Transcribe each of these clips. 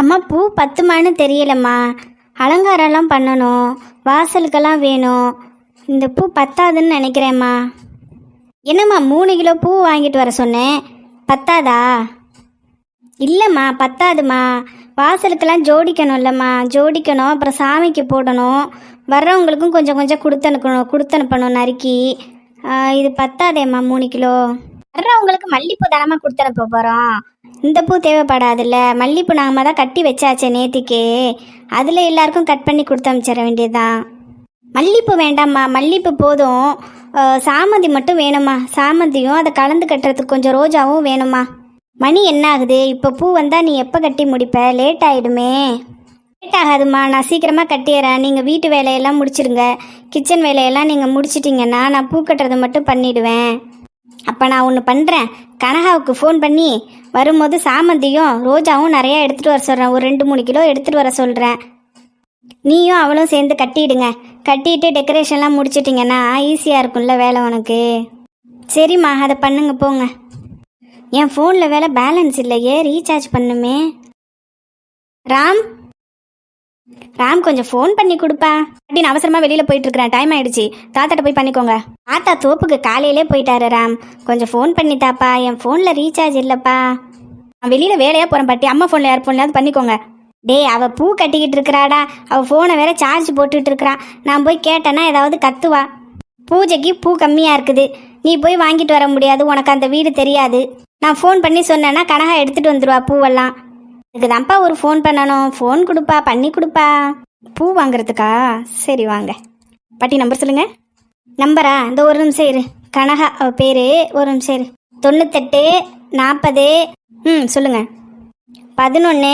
அம்மா பூ பத்துமான்னு தெரியலம்மா. அலங்காரம்லாம் பண்ணணும். வாசலுக்கெல்லாம் வேணும். இந்த பூ பத்தாதுன்னு நினைக்கிறேம்மா. என்னம்மா மூணு கிலோ பூ வாங்கிட்டு வர சொன்னேன். பத்தாதா? இல்லைம்மா பத்தாதும்மா. வாசலுக்கெல்லாம் ஜோடிக்கணும்லம்மா ஜோடிக்கணும் அப்புறம் சாமிக்கு போடணும். வர்றவங்களுக்கும் கொஞ்சம் கொஞ்சம் கொடுத்தனுக்கணும் கொடுத்தனுப்பணும் நறுக்கி. இது பத்தாதேம்மா மூணு கிலோ. வர்றவங்களுக்கு மல்லிப்பூ தானம்மா கொடுத்தனுப்ப போகிறோம் இந்த பூ தேவைப்படாதுல்ல. மல்லிப்பூ நாங்கள் தான் கட்டி வச்சாச்சே நேத்திக்கே. அதில் எல்லாருக்கும் கட் பண்ணி கொடுத்து அனுப்பிச்சிட வேண்டியதுதான். மல்லிப்பூ வேண்டாம்மா மல்லிப்பூ போதும். சாமந்தி மட்டும் வேணும்மா. சாமந்தியும் அதை கலந்து கட்டுறதுக்கு கொஞ்சம் ரோஜாவும் வேணும்மா. மணி என்ன ஆகுது இப்போ பூ வந்தால் நீ எப்போ கட்டி முடிப்ப? லேட் ஆகிடுமே லேட் ஆகாதும்மா நான் சீக்கிரமாக கட்டிடுறேன் நீங்கள் வீட்டு வேலையெல்லாம் முடிச்சிடுங்க கிச்சன் வேலையெல்லாம் நீங்கள் முடிச்சிட்டிங்கன்னா நான் பூ கட்டுறதை மட்டும் பண்ணிடுவேன். அப்போ நான் ஒன்று பண்ணுறேன் கனகாவுக்கு ஃபோன் பண்ணி வரும்போது சாமந்தியும் ரோஜாவும் நிறையா எடுத்துகிட்டு வர சொல்கிறேன் ஒரு ரெண்டு மூணு கிலோ எடுத்துகிட்டு வர சொல்கிறேன் நீயும் அவளும் சேர்ந்து கட்டிடுங்க. கட்டிட்டு டெக்கரேஷன்லாம் முடிச்சிட்டிங்கன்னா ஈஸியாக இருக்கும்ல வேலை உனக்கு. சரிம்மா அதை பண்ணுங்க போங்க. என் ஃபோனில் வேலை பேலன்ஸ் இல்லையே ரீசார்ஜ் பண்ணுமே. ராம்? ராம் கொஞ்சம் ஃபோன் பண்ணி கொடுப்பா. அப்படின்னு அவசரமா வெளியில போயிட்டு இருக்கிறேன் டைம் ஆயிடுச்சு. தாத்தாட்ட போய் பண்ணிக்கோங்க. தாத்தா தோப்புக்கு காலையிலே போயிட்டாரு ராம். கொஞ்சம் ஃபோன் பண்ணித்தாப்பா என் ஃபோன்ல ரீசார்ஜ் இல்லப்பா. நான் வெளியில வேலையா போறேன் பாட்டி. அம்மா ஃபோன்ல யார் ஃபோன்லயாவது பண்ணிக்கோங்க. டேய் அவ பூ கட்டிக்கிட்டு இருக்கிறாடா. அவ ஃபோனை வேற சார்ஜ் போட்டுட்டு இருக்கிறா. நான் போய் கேட்டேன்னா ஏதாவது கத்துவா. பூஜைக்கு பூ கம்மியா இருக்குது. நீ போய் வாங்கிட்டு வர முடியாது. உனக்கு அந்த வீடு தெரியாது. நான் ஃபோன் பண்ணி சொன்னேன்னா கனகா எடுத்துட்டு வந்துடுவா பூவெல்லாம். இதுதான்ப்பா தான்ப்பா ஒரு ஃபோன் பண்ணணும். ஃபோன் கொடுப்பா பண்ணி கொடுப்பா. பூ வாங்குறதுக்கா? சரி வாங்க. பாட்டி நம்பர் சொல்லுங்க. நம்பரா இந்த ஒரு நிமிஷம் இரு. கனகா அவ பேரு. ஒரு நிமிஷம் இரு. தொண்ணூத்தெட்டு நாற்பது ம் சொல்லுங்க. பதினொன்று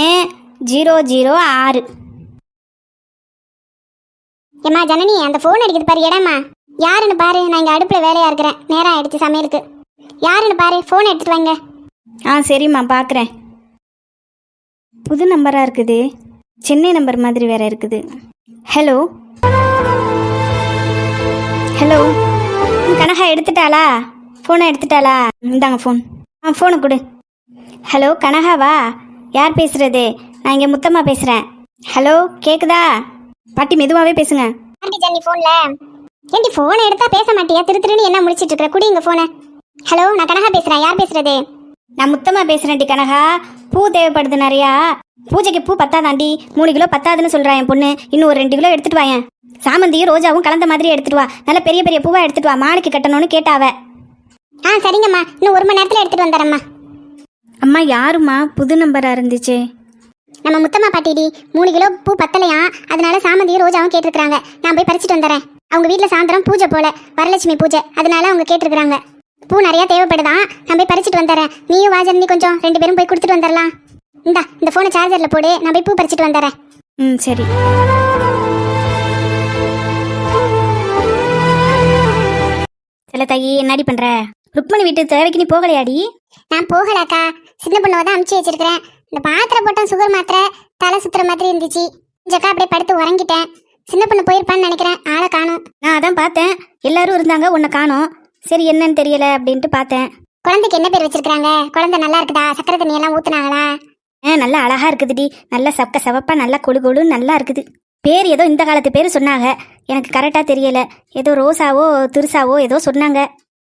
ஜீரோ ஜீரோ ஆறு. ஏம்மா ஜனனி அந்த ஃபோன் அடிக்குது பாரு இடம்மா யாருன்னு பாரு நான் இங்கே அடுப்பில் வேலையாக இருக்கிறேன். நேரம் ஆயிடுச்சு சமையலுக்கு. யாருன்னு பாரு ஃபோன் எடுத்துட்டு வாங்க. ஆ சரிம்மா பார்க்குறேன் புது நம்பராக இருக்குது. சென்னை நம்பர் மாதிரி வேற இருக்குது. ஹலோ ஹலோ கனகா எடுத்துட்டாளா? ஃபோனை எடுத்துட்டாளா? இந்தாங்க ஃபோன் ஆ ஃபோனை கொடு. ஹலோ கனகாவா? யார் பேசுறது? நான் இங்கே முத்தம்மா பேசுகிறேன் ஹலோ கேட்குதா பாட்டி மெதுவாகவே பேசுங்க. ஆண்டி ஜன்னி ஃபோனில் ஏண்டி ஃபோனை எடுத்தா பேச மாட்டியா? திரு திருன்னு என்ன முடிச்சிட்டு இருக்கிற குடி இங்க ஃபோனை ஹலோ நான் கனகா பேசுகிறேன் யார் பேசுகிறது நான் முத்தமா பேசுறேன்டி கனகா. பூ தேவைப்படுது நிறையா. பூஜைக்கு பூ பத்தாதாண்டி. மூணு கிலோ பத்தாதுன்னு சொல்றா என் பொண்ணு. இன்னும் ஒரு ரெண்டு கிலோ எடுத்துட்டு வாயேன் சாமந்தியும் ரோஜாவும் கலந்த மாதிரி எடுத்துட்டு வா. நல்ல பெரிய பெரிய பூவா எடுத்துட்டு வா. மாலைக்கு கட்டணும்னு கேட்டாவ. ஆ சரிங்கம்மா. இன்னும் ஒரு மணி நேரத்தில் எடுத்துட்டு வந்துடுறேம்மா. அம்மா யாரும்மா? புது நம்பரா இருந்துச்சு. நம்ம முத்தம்மா பாட்டிடி மூணு கிலோ பூ பத்தலையா? அதனால சாமந்தியும் ரோஜாவும் கேட்டிருக்காங்க நான் போய் பறிச்சுட்டு வந்துடுறேன். அவங்க வீட்டில் சாயந்தரம் பூஜை போல. வரலட்சுமி பூஜை. அதனால அவங்க கேட்டிருக்காங்க பூ நிறையா தேவைப்படுதான் நான் போய் பறிச்சுட்டு வந்துடுறேன். நீயும் வாஜன் நீ கொஞ்சம். ரெண்டு பேரும் போய் கொடுத்துட்டு வந்துடலாம். இந்தா இந்த ஃபோனை சார்ஜரில் போடு. நான் போய் பூ பறிச்சுட்டு வந்துடுறேன். ம் சரி. சில தையி என்னடி பண்ற? ருக்மணி வீட்டு தேவைக்கு நீ போகலையாடி? நான் போகலக்கா. சின்ன பொண்ணு தான் அமுச்சு வச்சிருக்கிறேன். இந்த மாத்திரை போட்டேன் சுகர் மாத்திரை தலை சுத்துற மாதிரி இருந்துச்சு. கொஞ்சக்கா அப்படியே படுத்து உறங்கிட்டேன். சின்ன பொண்ணு போயிருப்பான்னு நினைக்கிறேன். ஆளை காணும். நான் அதான் பார்த்தேன். எல்லாரும் இருந்தாங்க உன்னை காணோம். சரி என்னன்னு தெரியல அப்படின்ட்டு பார்த்தேன். குழந்தைக்கு என்ன பேர் வச்சிருக்காங்க குழந்தை நல்லா இருக்குதா? சக்கரை தண்ணி எல்லாம் ஊத்துனாங்களா? ஆ நல்லா அழகா இருக்குதுடி. நல்லா சக்க சவப்பா நல்லா கொழு கொழுன்னு நல்லா இருக்குது. பேர் ஏதோ இந்த காலத்து பேர் சொன்னாங்க. எனக்கு கரெக்டாக தெரியல. ஏதோ ரோசாவோ திருசாவோ ஏதோ சொன்னாங்க.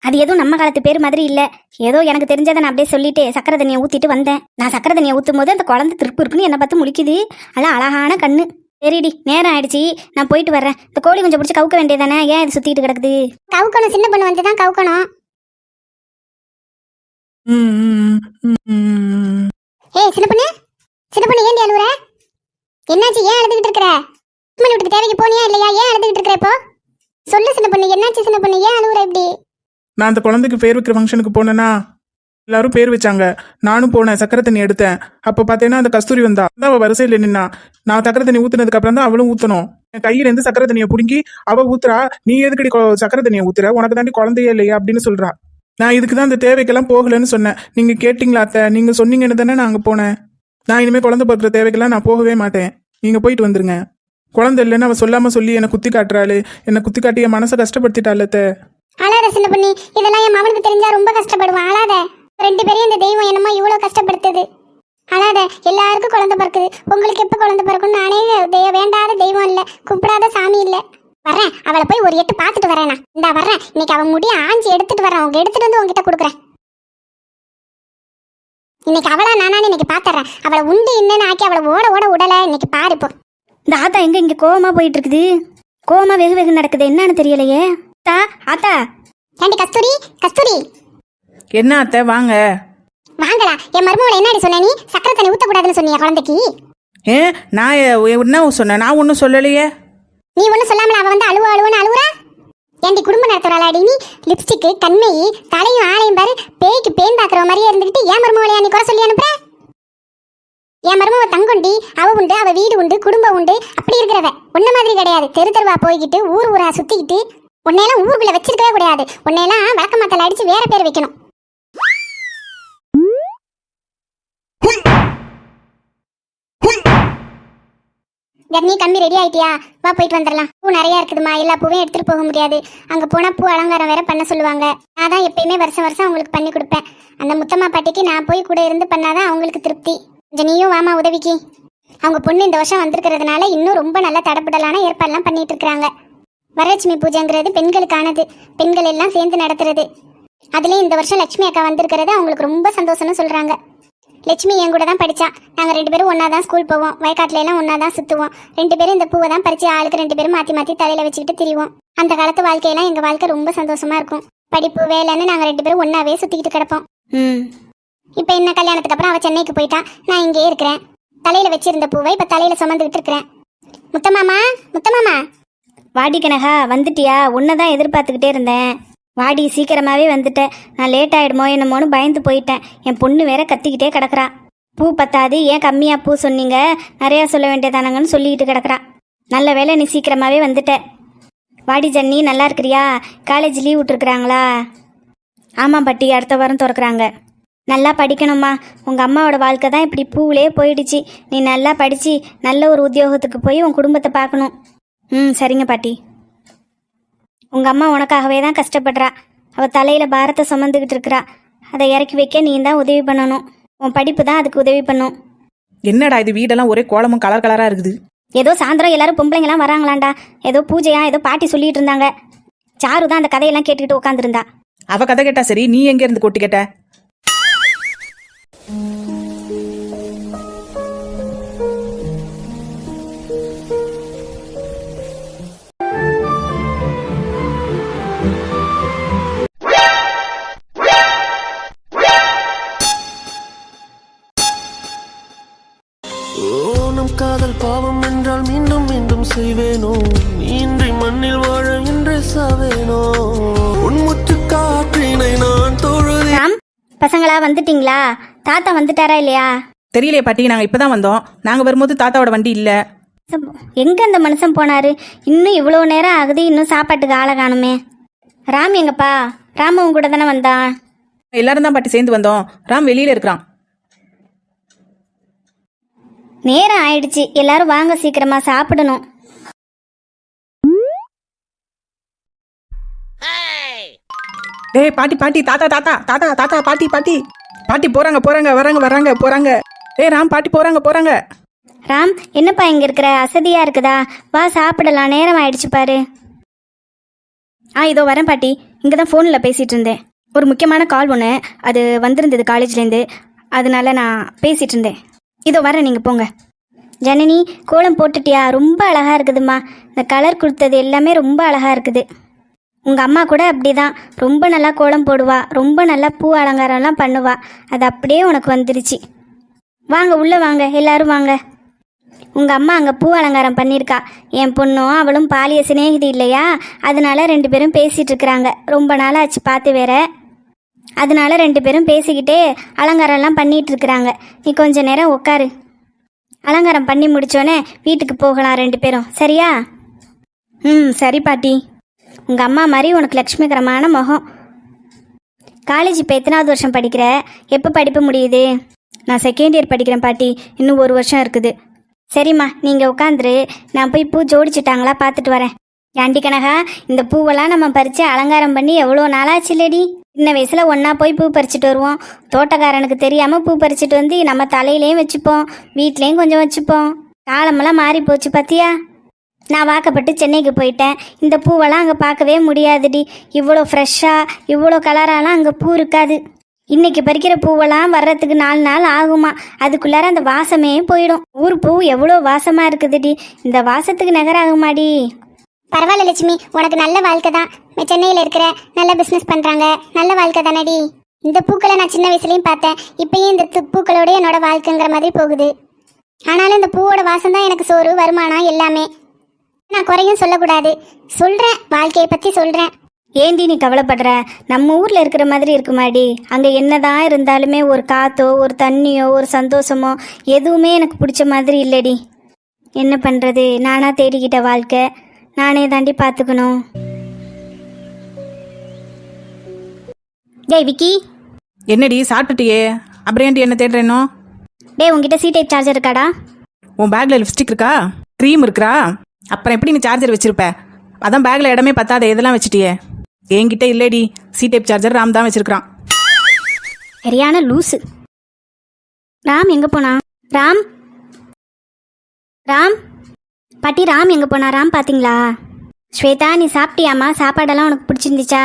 அது எதுவும் நம்ம காலத்து பேர் மாதிரி இல்லை. ஏதோ எனக்கு தெரிஞ்சதை நான் அப்படியே சொல்லிட்டு சக்கரை தண்ணியை ஊற்றிட்டு வந்தேன். நான் சக்கரை தண்ணியை ஊற்றும் போது அந்த குழந்தை திருப்பு இருக்குன்னு என்னை பார்த்து முழிக்குது. அதெல்லாம் அழகான கண்ணு. சரிடி நேரம் ஆயிடுச்சு. நான் போயிட்டு வர்றேன். இந்த கோழி கொஞ்சம் பிடிச்சி கவுக்க வேண்டியதானே ஏன் இது சுற்றிட்டு கிடக்குது? கவுக்கணும் சின்ன பொண்ணு வந்து தான் கவுக்கணும். ஏய் சின்ன பொண்ணு? சின்ன பொண்ணு ஏண்டி அழுவுற? என்னாச்சு? ஏன் அழுதுகிட்டு இருக்கிற? அம்மன் வீட்டுக்கு தேவைக்கு போனியா இல்லையா? ஏன் அழுதுகிட்டு இருக்கிற இப்போ? சொல்லு சின்ன பொண்ணு. என்னாச்சு சின்ன பொண்ணு? ஏன் அழுவுற இப்படி? நான் அந்த குழந்தைக்கு பேர் வைக்கிற ஃபங்க்ஷனுக்கு போனேன்னா எல்லாரும் பேர் வச்சாங்க. நானும் போனேன் சக்கரை தண்ணி எடுத்தேன். அப்போ பார்த்தேன்னா அந்த கஸ்தூரி வந்தா. தான் அவள் வரிசையில் நின்னா. நான் சக்கரை தண்ணி ஊத்துனதுக்கு அப்புறம் தான் அவளும் ஊத்தணும். என் கையில இருந்து சக்கரை தண்ணியை பிடுங்கி அவ ஊத்துறா. நீ எதுக்கடி சக்கரை தண்ணியை ஊத்துற? உனக்கு தாண்டி குழந்தையே இல்லையா? அப்படின்னு சொல்றா. நான் இதுக்கு தான் அந்த தேவைக்கெல்லாம் போகலன்னு சொன்னேன். நீங்க கேட்டீங்களா அத்தை? நீங்க சொன்னீங்கன்னு தானே நான் அங்க போனேன். நான் இனிமே குழந்தை பிறக்கிற தேவைக்கெல்லாம் நான் போகவே மாட்டேன். நீங்க போயிட்டு வந்துருங்க. குழந்தை இல்லைன்னு அவ சொல்லாம சொல்லி என்னை குத்தி காட்டுறாளு. என்னை குத்தி காட்டி என் மனசை கஷ்டப்படுத்திட்டாள் அத்தை. அழாத சின்ன பண்ணி. இதெல்லாம் என் மகனுக்கு தெரிஞ்சா ரொம்ப கஷ்டப்படுவான். அழாத. ரெண்டு பேரையும் இந்த தெய்வம் என்னமோ இவ்வளவு கஷ்டப்படுத்துது. அழாத எல்லாருக்கும் குழந்தை பிறக்குது. உங்களுக்கு எப்ப குழந்தை பிறக்கும் நானே தெய்வ வேண்டாத தெய்வம் இல்ல. கூப்பிடாத சாமி இல்ல. வரேன் அவளை போய் ஒரு எட்டு பார்த்துட்டு வரேன் இந்தா வர்றேன். இன்னைக்கு அவன் முடிய ஆஞ்சி எடுத்துட்டு வரேன் அவங்க எடுத்துட்டு வந்து உங்ககிட்ட கொடுக்குறேன். இன்னைக்கு அவளா நானான்னு இன்னைக்கு பாத்துறேன். அவளை உண்டு என்னன்னு ஆக்கி அவளை ஓட ஓட உடல இன்னைக்கு பாரு இப்போ இந்த ஆத்தா எங்க இங்க கோவமா போயிட்டு இருக்குது கோவமா வெகு வெகு நடக்குது. என்னன்னு தெரியலையே. ஆத்தா ஆத்தா. ஏண்டி கஸ்தூரி? கஸ்தூரி? என்ன அத்தை வாங்க. வாங்கடா. என் மருமகளை என்னடி சொன்ன நீ? சக்கரை தண்ணி ஊத்தக்கூடாதுன்னு சொன்னியா குழந்தைக்கு. ஏ நான் எ- என்ன சொன்னேன் நான் ஒன்றும் சொல்லலையே. நீ ஒன்றும் சொல்லாமல அவ வந்து அழுவ அழுவன்னு அழுவுறா? ஏண்டி குடும்பம் நடத்துறாளாடி நீ? லிப்ஸ்டிக்கு கண்மை தலையும் ஆளையும் பாரு பேய்க்கு பேன் பாக்குற மாதிரியே இருந்துகிட்டு ஏன் மருமகளையா நீ குறை சொல்லி அனுப்புற? என் மருமக தங்குண்டி அவ உண்டு அவ வீடு உண்டு குடும்பம் உண்டு அப்படி இருக்கிறவ. உன்ன மாதிரி கிடையாது. தெரு தெருவா போய்கிட்டு ஊர் ஊரா சுத்திக்கிட்டு உன்னையெல்லாம் ஊருக்குள்ள வச்சிருக்கவே கூடாது. உன்னையெல்லாம் வழக்க மாத்தல அடிச்சு வேற பேர் வைக்கணும். ஜெர்னி கம்மி ரெடி ஆயிட்டியா? வா போயிட்டு வந்துடலாம். பூ நிறைய இருக்குதுமா எல்லா பூவையும் எடுத்துட்டு போக முடியாது. அங்க போனா பூ அலங்காரம் வேற பண்ண சொல்லுவாங்க. நான் தான் எப்பயுமே வருஷம் வருஷம் அவங்களுக்கு பண்ணி கொடுப்பேன். அந்த முத்தம்மா பாட்டிக்கு நான் போய் கூட இருந்து பண்ணாதான் அவங்களுக்கு திருப்தி. கொஞ்சம் நீயும் வாமா உதவிக்கு. அவங்க பொண்ணு இந்த வருஷம் வந்திருக்கிறதுனால இன்னும் ரொம்ப நல்ல தடப்படலான ஏற்பாடுலாம் பண்ணிட்டு இருக்காங்க வரலட்சுமி பூஜைங்கிறது பெண்களுக்கானது. பெண்கள் எல்லாம் சேர்ந்து நடத்துறது. அதுலயும் இந்த வருஷம் லட்சுமி அக்கா வந்திருக்கிறது அவங்களுக்கு ரொம்ப சந்தோஷம்னு சொல்றாங்க. லட்சுமி என் கூட தான் படிச்சா. நாங்க ரெண்டு பேரும் ஒண்ணா தான் ஸ்கூல் போவோம். வயக்காட்டுல எல்லாம் ஒண்ணா தான் சுத்துவோம். ரெண்டு பேரும் இந்த பூவை தான் பறிச்சு ஆளுக்கு ரெண்டு பேரும் மாத்தி மாத்தி தலையில வச்சுக்கிட்டு திரிவோம். அந்த காலத்து வாழ்க்கையெல்லாம் எங்க வாழ்க்கை ரொம்ப சந்தோஷமா இருக்கும். படிப்பு வேலைன்னு நாங்க ரெண்டு பேரும் ஒண்ணாவே சுத்திக்கிட்டு கிடப்போம். ம். இப்ப என்ன கல்யாணத்துக்கு அப்புறம் அவ சென்னைக்கு போயிட்டா. நான் இங்கே இருக்கிறேன். தலையில வச்சிருந்த பூவை இப்ப தலையில சுமந்துகிட்டு இருக்கிறேன். முத்தமாமா முத்தமாமா வாடி கனகா வந்துட்டியா? உன்னை தான் எதிர்பார்த்துக்கிட்டே இருந்தேன். வாடி சீக்கிரமாகவே வந்துட்டேன். நான் லேட் ஆகிடுமோ என்னமோன்னு பயந்து போயிட்டேன். என் பொண்ணு வேற கத்திக்கிட்டே கிடக்குறா. பூ பத்தாது ஏன் கம்மியாக பூ சொன்னீங்க? நிறையா சொல்ல வேண்டியதானங்கன்னு சொல்லிக்கிட்டு கிடக்குறா. நல்ல வேலை நீ சீக்கிரமாகவே வந்துட்ட. வாடி ஜன்னி நல்லா இருக்கிறியா? காலேஜ் லீவ் விட்டுருக்குறாங்களா? ஆமாம் பாட்டி அடுத்த வாரம் திறக்கிறாங்க. நல்லா படிக்கணும்மா. உங்கள் அம்மாவோட வாழ்க்கை தான் இப்படி பூவிலே போயிடுச்சு. நீ நல்லா படித்து நல்ல ஒரு உத்தியோகத்துக்கு போய் உன் குடும்பத்தை பார்க்கணும். ம் சரிங்க பாட்டி. உங்கள் அம்மா உனக்காகவே தான் கஷ்டப்படுறா. அவள் தலையில் பாரத்தை சுமந்துக்கிட்டு இருக்கிறா. அதை இறக்கி வைக்க நீ தான் உதவி பண்ணணும். உன் படிப்பு தான் அதுக்கு உதவி பண்ணும். என்னடா இது வீடெல்லாம் ஒரே கோலமும் கலர் கலராக இருக்குது? ஏதோ சாயந்தரம் எல்லாரும் பொம்பளைங்களாம் வராங்களாண்டா. ஏதோ பூஜையா ஏதோ பாட்டி சொல்லிட்டு இருந்தாங்க. சாரு தான் அந்த கதையெல்லாம் கேட்டுக்கிட்டு உட்காந்துருந்தா அவ கதை கேட்டா சரி நீ எங்க இருந்து கொட்டி கேட்ட நம் காதல் பாவம் என்றால் மீண்டும் மீண்டும் செய்வேனோ? இன்றி மண்ணில் வாழ இன்று சாவேனோ? உன்முற்று காற்றினை நான் தொழுதே பசங்களா வந்துட்டீங்களா? தாத்தா வந்துட்டாரா இல்லையா? தெரியலையே பாட்டி நாங்க இப்பதான் வந்தோம். நாங்க வரும்போது தாத்தாவோட வண்டி இல்ல. எங்க அந்த மனுஷன் போனாரு? இன்னும் இவ்வளோ நேரம் ஆகுது இன்னும் சாப்பாட்டுக்கு ஆளை காணுமே. ராம் எங்கப்பா? ராம் உன் கூட தானே வந்தான்? எல்லாரும் தான் பாட்டி சேர்ந்து வந்தோம். ராம் வெளியில இருக்கிறான். நேரம் ஆயிடுச்சு. எல்லாரும் வாங்க சீக்கிரமா சாப்பிடணும். டேய் பாட்டி பாட்டி தாத்தா தாத்தா தாத்தா தாத்தா பாட்டி பாட்டி. பாட்டி போறாங்க போறாங்க வராங்க வராங்க போறாங்க. டேய் ராம் பாட்டி போறாங்க போறாங்க. ராம் என்னப்பா இங்க இருக்கிற? அசதியா இருக்குதா? வா சாப்பிடலாம். நேரம் ஆயிடுச்சு பாரு. ஆ இதோ வரேன் பாட்டி. இங்கே தான் ஃபோனில் பேசிகிட்டு இருந்தேன். ஒரு முக்கியமான கால் ஒன்று அது வந்திருந்தது காலேஜ்லேருந்து அதனால நான் பேசிகிட்டு இருந்தேன். இதோ வரேன் நீங்கள் போங்க. ஜனனி கோலம் போட்டுட்டியா? ரொம்ப அழகாக இருக்குதும்மா. இந்த கலர் கொடுத்தது எல்லாமே ரொம்ப அழகாக இருக்குது. உங்கள் அம்மா கூட அப்படி தான் ரொம்ப நல்லா கோலம் போடுவா. ரொம்ப நல்லா பூ அலங்காரம்லாம் பண்ணுவா. அது அப்படியே உனக்கு வந்துருச்சு. வாங்க உள்ளே வாங்க. எல்லாரும் வாங்க. உங்கள் அம்மா அங்கே பூ அலங்காரம் பண்ணியிருக்கா. என் பொண்ணும் அவளும் பாலிய சிநேகிதி இல்லையா? அதனால ரெண்டு பேரும் பேசிகிட்டு இருக்கிறாங்க. ரொம்ப நாள் ஆச்சு பார்த்து வேற. அதனால ரெண்டு பேரும் பேசிக்கிட்டே அலங்காரம்லாம் பண்ணிட்டு இருக்கிறாங்க நீ கொஞ்ச நேரம் உட்காரு அலங்காரம் பண்ணி முடிச்சோன்னே வீட்டுக்கு போகலாம் ரெண்டு பேரும். சரியா? ம் சரி பாட்டி. உங்கள் அம்மா மாதிரி உனக்கு லக்ஷ்மிகரமான முகம். காலேஜ் இப்போ எத்தனாவது வருஷம் படிக்கிற? எப்போ படிப்பு முடியுது? நான் செகண்ட் இயர் படிக்கிறேன் பாட்டி. இன்னும் ஒரு வருஷம் இருக்குது. சரிம்மா நீங்கள் உட்காந்துரு நான் போய் பூ ஜோடிச்சிட்டாங்களா பார்த்துட்டு வரேன். ஏண்டி கனகா இந்த பூவெல்லாம் நம்ம பறித்து அலங்காரம் பண்ணி எவ்வளோ நாளாச்சு இல்லடி? சின்ன வயசில் ஒன்றா போய் பூ பறிச்சுட்டு வருவோம். தோட்டக்காரனுக்கு தெரியாமல் பூ பறிச்சுட்டு வந்து நம்ம தலையிலையும் வச்சுப்போம். வீட்லேயும் கொஞ்சம் வச்சுப்போம். காலமெல்லாம் மாறி போச்சு பார்த்தியா நான் வாக்கப்பட்டு சென்னைக்கு போயிட்டேன். இந்த பூவெல்லாம் அங்கே பார்க்கவே முடியாதுடி. இவ்வளோ ஃப்ரெஷ்ஷாக இவ்வளோ கலராலாம் அங்கே பூ இருக்காது. இன்னைக்கு பறிக்கிற பூவெல்லாம் வர்றதுக்கு நாலு நாள் ஆகுமா? அதுக்குள்ளார அந்த வாசமே போயிடும். ஊர் பூ எவ்வளோ வாசமாக இருக்குதுடி. இந்த வாசத்துக்கு நகராகுமாடி? பரவாயில்ல லட்சுமி உனக்கு நல்ல வாழ்க்கை தான். சென்னையில் இருக்கிற நல்ல பிஸ்னஸ் பண்ணுறாங்க நல்ல வாழ்க்கை தானடி. இந்த பூக்களை நான் சின்ன வயசுலேயும் பார்த்தேன். இப்பயும் இந்த து- பூக்களோட என்னோட வாழ்க்கைங்கிற மாதிரி போகுது. ஆனாலும் இந்த பூவோட வாசம் தான் எனக்கு சோறு வருமானம் எல்லாமே. நான் குறையும் சொல்லக்கூடாது. சொல்கிறேன் வாழ்க்கையை பற்றி சொல்கிறேன் ஏந்தி நீ கவலைப்படுற? நம்ம ஊரில் இருக்கிற மாதிரி இருக்குமாடி. அங்கே என்னதான் இருந்தாலுமே ஒரு காத்தோ ஒரு தண்ணியோ ஒரு சந்தோஷமோ எதுவுமே எனக்கு பிடிச்ச மாதிரி இல்லடி. என்ன பண்ணுறது நானாக தேடிக்கிட்ட வாழ்க்கை. நானே தாண்டி பார்த்துக்கணும். டேய் விக்கி. என்னடி சாப்பிட்டுட்டியே? அப்புறம் ஏன்டி என்ன தேடுறேனோ டேய் உங்ககிட்ட சி டைப் சார்ஜர் இருக்காடா? உன் பேக்ல லிப்ஸ்டிக் இருக்கா? க்ரீம் இருக்கா? அப்புறம் எப்படி நீ சார்ஜர் வச்சிருப்ப? அதான் பேக்ல இடமே பத்தாத இதெல்லாம் வச்சிட்டியே. என்கிட்ட இல்லடி சி டைப் சார்ஜர் ராம் தான் வச்சிருக்கான் சரியான லூசு. ராம் எங்கே போனா? ராம்? ராம்? பாட்டி ராம் எங்கே போனா ராம் பார்த்தீங்களா ஸ்வேதா நீ சாப்பிட்டியாம்மா? சாப்பாடெல்லாம் உனக்கு பிடிச்சிருந்துச்சா?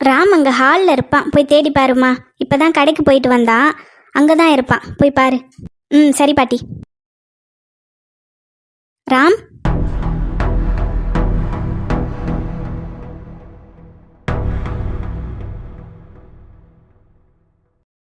ராம் அங்கே ஹாலில் இருப்பான். போய் தேடி பாருமா இப்போ தான் கடைக்கு போயிட்டு வந்தான். அங்கே தான் இருப்பான். போய் பாரு. ம் சரி பாட்டி. ராம்?